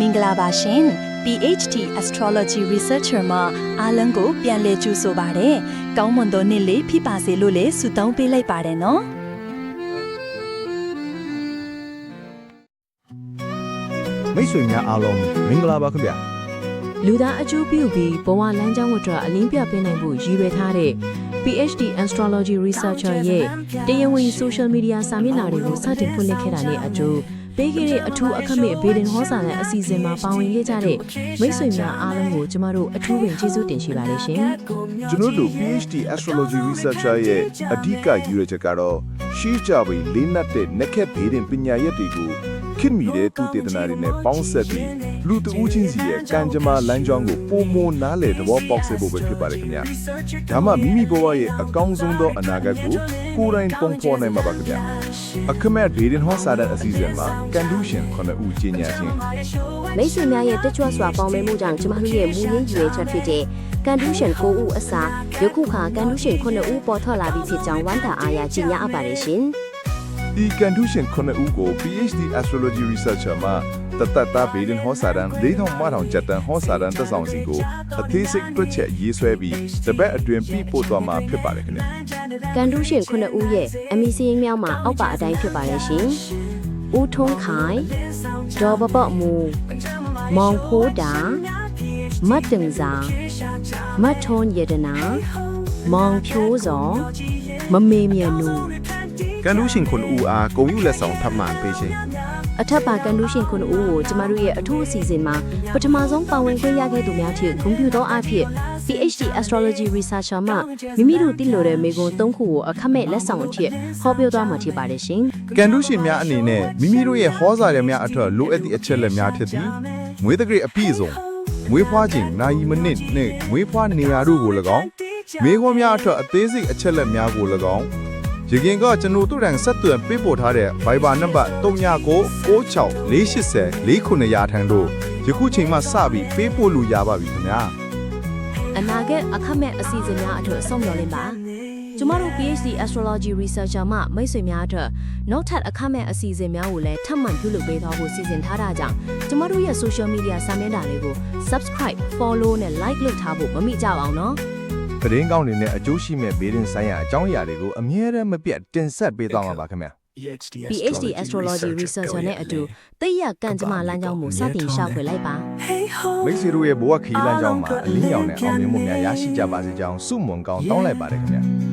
မင်္ဂလာပါရှင် PhD Astrology Researcher မှာအားလုံးကိုပြန်လည်ကြိုဆိုပါရစေ။ကောင်းမွန်သောနေ့လေးဖြစ်ပါစေလို့လည်းဆုတောင်းပေးလိုက်ပါတယ်နော်မိတ်ဆွေများအားလုံးမင်္ဂလာပါခင်ဗျာလူသားအကျိုးပြုပြီးဘဝလမ်းကြောင်းဝတ္တအလင်းပြပေးနိုင်ဖို့ရည်ရွယ်ထားတဲ့ PhD Astrology Researcher ရဲ့တရားဝင် social media စာမျက်နှာတွေကိုစတင်ဖွင့်လှစ်ခဲ့တာနဲ့အကျိုး ပေးခဲ့တဲ့အထူးအခမဲ့ဘေဒင်ဟောစာနဲ့အစီအစဉ်မှာပါဝင်ခဲ့ကြတဲ့မိတ်ဆွေများအားလုံးကိုကျမတို့အထူးပင်ကျေးဇူးတင်ရှိပါတယ်ရှင်ကျွန်တော်တို့ PhD Astrology Researcher ရဲ့အဓိကရည်ရွယ်ချက်ကတော့ရှေးကြပြီးလေးနက်တဲ့နက်ခက်ဘေးတင်ပညာရက်တွေကိုခင်မီတဲ့သူတေသနာတွေနဲ့ပေါင်းဆက်ပြီး လူတဦးချင်းစီရဲ့ကံကြမ္မာလမ်းကြောင်းကိုပုံမနားလေသဘောပေါက်စေဖို့ပဲဖြစ်ပါတယ်ခင်ဗျာဒါမှမိမိဘဝရဲ့အကောင်းဆုံးသောအနာဂတ်ကိုကိုယ်တိုင်ပုံဖော်နိုင်မှာပါခင်ဗျာအခမဲ့ဘေးတင်ဟောစာတဲ့အစီအစဉ်မှာကန်ဒူးရှင်ခုနှစ်ဦးကြီးညာချင်းမိတ်ဆွေများရဲ့တက်ကြွစွာပေါင်းမဲမှုကြောင့်ကျမတို့ရဲ့မူရင်းရည်ရွယ်ချက်ဖြစ်တဲ့ကန်ဒူးရှင်9ဦးအစားယခုခါကန်ဒူးရှင်9ဦးပေါ်ထွက်လာပြီးဖြစ်ကြောင်းဝမ်းသာအားရကြီးညာအပ်ပါတယ်ရှင်ဒီကန်ဒူးရှင်ခုနှစ်ဦးကို PhD Astrology Researcher မှာ တတတာဘေဒင်ဟောစာရန်၄ထောင်မထောင်ကျက်တန်ဟောစာရန်သက်ဆောင်စီကိုအသေးစိတ်တွက်ချက်ရေးဆွဲပြီးတပတ်အတွင်းပြီးပို့သွားမှာဖြစ်ပါတယ်ခင်ဗျာကန်ဒူးရှင်9ဦးရဲ့အမီစီရင်မြောက်မှာအောက်ပါအတိုင်းဖြစ်ပါတယ်ရှင်ဦးထုံးခိုင်ဒေါ်ပပမူမောင်ဖိုးတာမတ်တင်စာမတ်ထွန်ယတနာမောင်ဖြိုးစောမမေမြနူကန်လူးရှင်ခွန်ဦးအားဂုံယူလက်ဆောင်ထပ်မံပေးခြင်း အထက်ပါကန်ဒူးရှင်ခုနှစ်ဦးကိုကျမတို့ရဲ့အထူးအစီအစဉ်မှာပထမဆုံးပါဝင်ခွင့်ရခဲ့သူများဖြစ်ဂုဏ်ပြုသောအဖြစ် PhD Astrology Researcher မှမိမိတို့သိလိုတဲ့မိဂုံ၃ခုကိုအခမဲ့လက်ဆောင်အဖြစ်ဟောပြောသွားမှာဖြစ်ပါတယ်ရှင်ကန်လူးရှင်များအနေနဲ့မိမိတို့ရဲ့ဟောစာရများအထက်လိုအပ်သည့်အချက်လက်များဖြစ်သည်မွေးတဂရိအပြည့်စုံမွေးဖွားခြင်းနိုင်မိနစ်နှင့်မွေးဖွားနေရာတို့ကို၎င်းမိခွန်းများအထက်အသေးစိတ်အချက်လက်များကို၎င်း ရခင်ကကျွန်တော်တို့တန်ဆက်သွယ်ပေးပို့ထားတဲ့ Viber နံပါတ်3996480400ထံတို့ယခုချိန်မှစပြီးပေးပို့လို့ရပါပြီခင်ဗျာအနာဂတ်အခမဲ့အစီအစဉ်များအတွက်ဆုံးမျှော်လင့်ပါကျမတို့ PhD Astrology Researcher မှမိတ်ဆွေများအတွက်နောက်ထပ်အခမဲ့အစီအစဉ်များကိုလည်းထပ်မံပြုလုပ်ပေးသွားဖို့စီစဉ်ထားတာကြောင့်ကျမတို့ရဲ့ social media စာမျက်နှာလေးကို subscribe follow နဲ့ like လုပ်ထားဖို့မမိကြပါအောင်နော် သတင်းကောင်းတွေနဲ့အကျိုးရှိမဲ့ဘေဒင်ဆိုင်ရာအကြောင်းအရာတွေကိုအမြဲတမ်းမပြတ်တင်ဆက်ပေးသွားမှာပါခင်ဗျာ PhD Astrology Researcher နဲ့အတူသိရကံကြမ္မာလမ်းကြောင်းကိုစတင်ရှာဖွေလိုက်ပါမိတ်ဆွေတို့ရဲ့ဘဝခီးလမ်းကြောင်းမှာအလင်းရောင်နဲ့အောင်မြင်မှုများရရှိကြပါစေကြောင်းဆုမွန်ကောင်းတောင်းလိုက်ပါတယ်ခင်ဗျာ